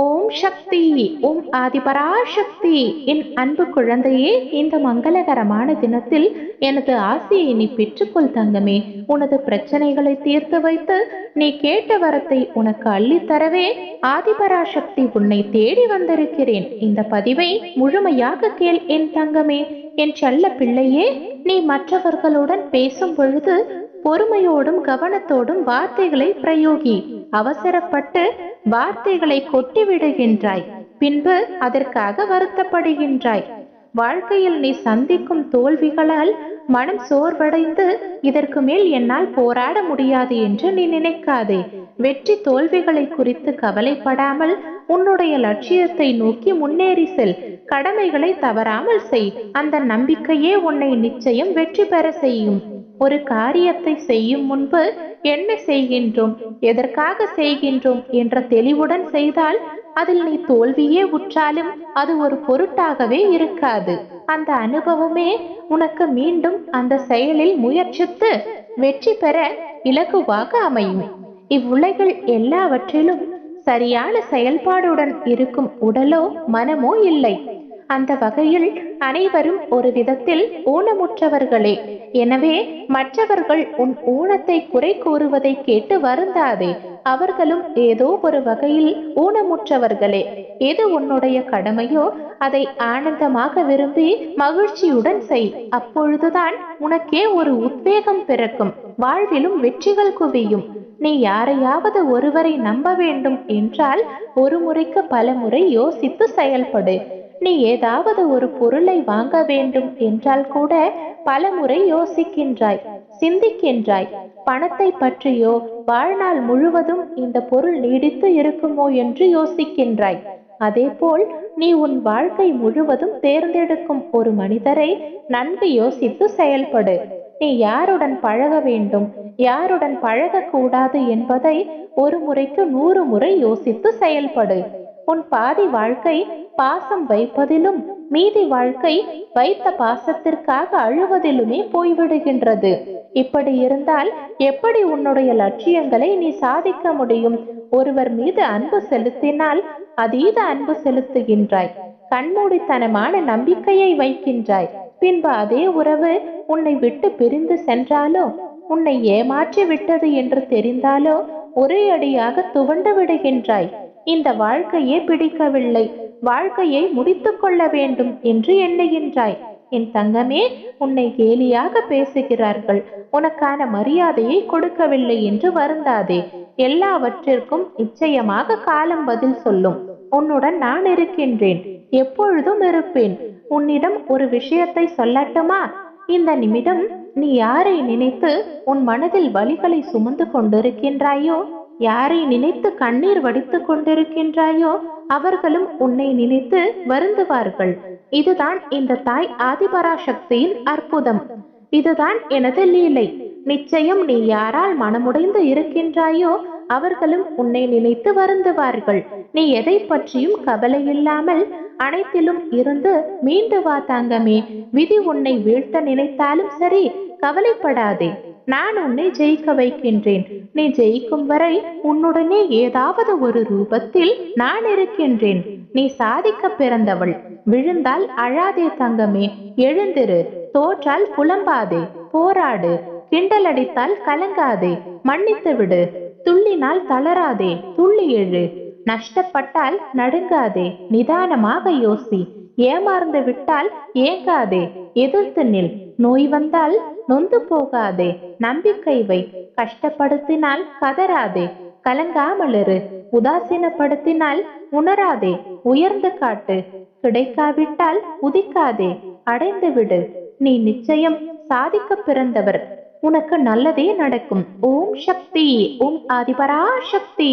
ஓம் சக்தி ஓம் ஆதிபராசக்தி. என் அன்பு குழந்தையே இந்த மங்களகரமான தினத்தில் எனது ஆசையை நீ பெற்றுக்கொள் தங்கமே. உனது பிரச்சனைகளை தீர்த்து வைத்து நீ கேட்ட வரத்தை உனக்கு அள்ளித்தரவே ஆதிபராசக்தி உன்னை தேடி வந்திருக்கிறேன். இந்த பதிவை முழுமையாக கேள் என் தங்கமே. என் செல்ல பிள்ளையே நீ மற்றவர்களுடன் பேசும் பொழுது பொறுமையோடும் கவனத்தோடும் வார்த்தைகளை பிரயோகி. அவசரப்பட்டு வார்த்தைகளை கொட்டிவிடுகின்றாய். பின்பு அதற்காக வருத்தப்படுகின்றாய். வாழ்க்கையில் நீ சந்திக்கும் தோல்விகளால் மனம் சோர்வடைந்து இதற்கு மேல் என்னால் போராட முடியாது என்று நீ நினைக்காதே. வெற்றி தோல்விகளை குறித்து கவலைப்படாமல் உன்னுடைய லட்சியத்தை நோக்கி முன்னேறி செல். கடமைகளை தவறாமல் செய். அந்த நம்பிக்கையே உன்னை நிச்சயம் வெற்றி பெற செய்யும். ஒரு காரியத்தை செய்யும் முன்பு என்ன செய்கின்றோம்? எதற்காக செய்கின்றோம்? என்ற தெளிவுடன் செய்தால் அதில் நீ தோல்வியே உற்றாலும் அது ஒரு பொருட்டாகவே இருக்காது. அந்த அனுபவமே உனக்கு மீண்டும் அந்த செயலில் முயற்சித்து வெற்றி பெற இலகுவாக அமையும். இவ்வுலகில் எல்லாவற்றிலும் சரியான செயல்பாடுடன் இருக்கும் உடலோ மனமோ இல்லை. அந்த வகையில் அனைவரும் ஒரு விதத்தில் ஊனமுற்றவர்களே. எனவே மற்றவர்கள் உன் ஊனத்தை குறை கூறுவதை கேட்டு வருந்தாதே. அவர்களும் ஏதோ ஒரு வகையில் ஊனமுற்றவர்களே. எது உன்னுடைய கடமையோ அதை ஆனந்தமாக விரும்பி மகிழ்ச்சியுடன் செய். அப்பொழுதுதான் உனக்கே ஒரு உத்வேகம் பிறக்கும். வாழ்விலும் வெற்றிகள் குவியும். நீ யாரையாவது ஒருவரை நம்ப வேண்டும் என்றால் ஒரு முறைக்கு பல முறை யோசித்து செயல்படு. நீ ஏதாவது ஒரு பொருளை வாங்க வேண்டும் என்றால் கூட பல முறை யோசிக்கின்றாய் சிந்திக்கின்றாய். பணத்தை பற்றியோ வாழ்நாள் முழுவதும் இந்த பொருள் நீடித்து இருக்குமோ என்று யோசிக்கின்றாய். அதேபோல் நீ உன் வாழ்க்கை முழுவதும் தேர்ந்தெடுக்கும் ஒரு மனிதரை நன்கு யோசித்து செயல்படு. நீ யாருடன் பழக வேண்டும் யாருடன் பழகக்கூடாது என்பதை ஒரு முறைக்கு நூறு முறை யோசித்து செயல்படு. உன் பாதி வாழ்க்கை பாசம் வைப்பதிலும் மீதி வாழ்க்கை வைத்த பாசத்திற்காக அழுவதிலுமே போய்விடுகின்றது. இப்படி இருந்தால் எப்படி உன்னுடைய லட்சியங்களை நீ சாதிக்க முடியும்? ஒருவர் மீது அன்பு செலுத்தினால் அதீத அன்பு செலுத்துகின்றாய். கண்மூடித்தனமான நம்பிக்கையை வைக்கின்றாய். பின்பு அதே உறவு உன்னை விட்டு பிரிந்து சென்றாலோ உன்னை ஏமாற்றி விட்டது என்று தெரிந்தாலோ ஒரே அடியாக துவண்டு விடுகின்றாய். இந்த வாழ்க்கையே பிடிக்கவில்லை. வாழ்க்கையை முடித்துக் கொள்ள வேண்டும் என்று எண்ணுகின்றாய். என் தங்கமே உன்னை கேலியாக பேசுகிறார்கள். உனக்கான மரியாதையை கொடுக்கவில்லை என்று வருந்தாதே. எல்லாவற்றிற்கும் நிச்சயமாக காலம் பதில் சொல்லும். உன்னுடன் நான் இருக்கின்றேன். எப்பொழுதும் இருப்பேன். உன்னிடம் ஒரு விஷயத்தை சொல்லட்டுமா? இந்த நிமிடம் நீ யாரை நினைத்து உன் மனதில் வலிகளை சுமந்து கொண்டிருக்கின்றாயோ? யாரை நினைத்து கண்ணீர் வடித்துக் கொண்டிருக்கின்றாயோ அவர்களும் உன்னை நினைத்து வருந்துவார்கள். இதுதான் இந்த தாய் ஆதிபராசக்தியின் அற்புதம். இதுதான் எனது லீலை. நிச்சயம் நீ யாரால் மனமுடைந்து இருக்கின்றாயோ அவர்களும் உன்னை நினைத்து வருந்துவார்கள். நீ எதை பற்றியும் கவலை இல்லாமல் அனைத்திலும் இருந்து மீண்டு வா தங்கமே. விதி உன்னை வீழ்த்த நினைத்தாலும் சரி கவலைப்படாதே. நான் உன்னை ஜெயிக்க வைக்கின்றேன். நீ ஜெயிக்கும் வரை உன்னுடனே ஏதாவது ஒரு ரூபத்தில் நான் இருக்கின்றேன். நீ சாதிக்க பிறந்தவள். விழுந்தால் அழாதே தங்கமே. எழுந்திரு. தோற்றால் புலம்பாதே. போராடு. கிண்டல் அடித்தால் கலங்காதே. மன்னித்து விடு. துள்ளினால் தளராதே. துள்ளி எழு. நஷ்டப்பட்டால் நடுங்காதே. நிதானமாக யோசி. ஏமாறந்து விட்டால் ஏங்காதே. எதிர்த்து நில். நோய் வந்தால் நொந்து போகாதே நம்பிக்கை வை. கஷ்டப்படுத்தினால் கதறாதே கலங்காமலிரு. உதாசீனப்படுத்தினால் உணராதே உயர்ந்து காட்டு. கிடைக்காவிட்டால் உதிக்காதே அடைந்து விடு. நீ நிச்சயம் சாதிக்க பிறந்தவர். உனக்கு நல்லதே நடக்கும். ஓம் சக்தி ஓம் ஆதிபரா சக்தி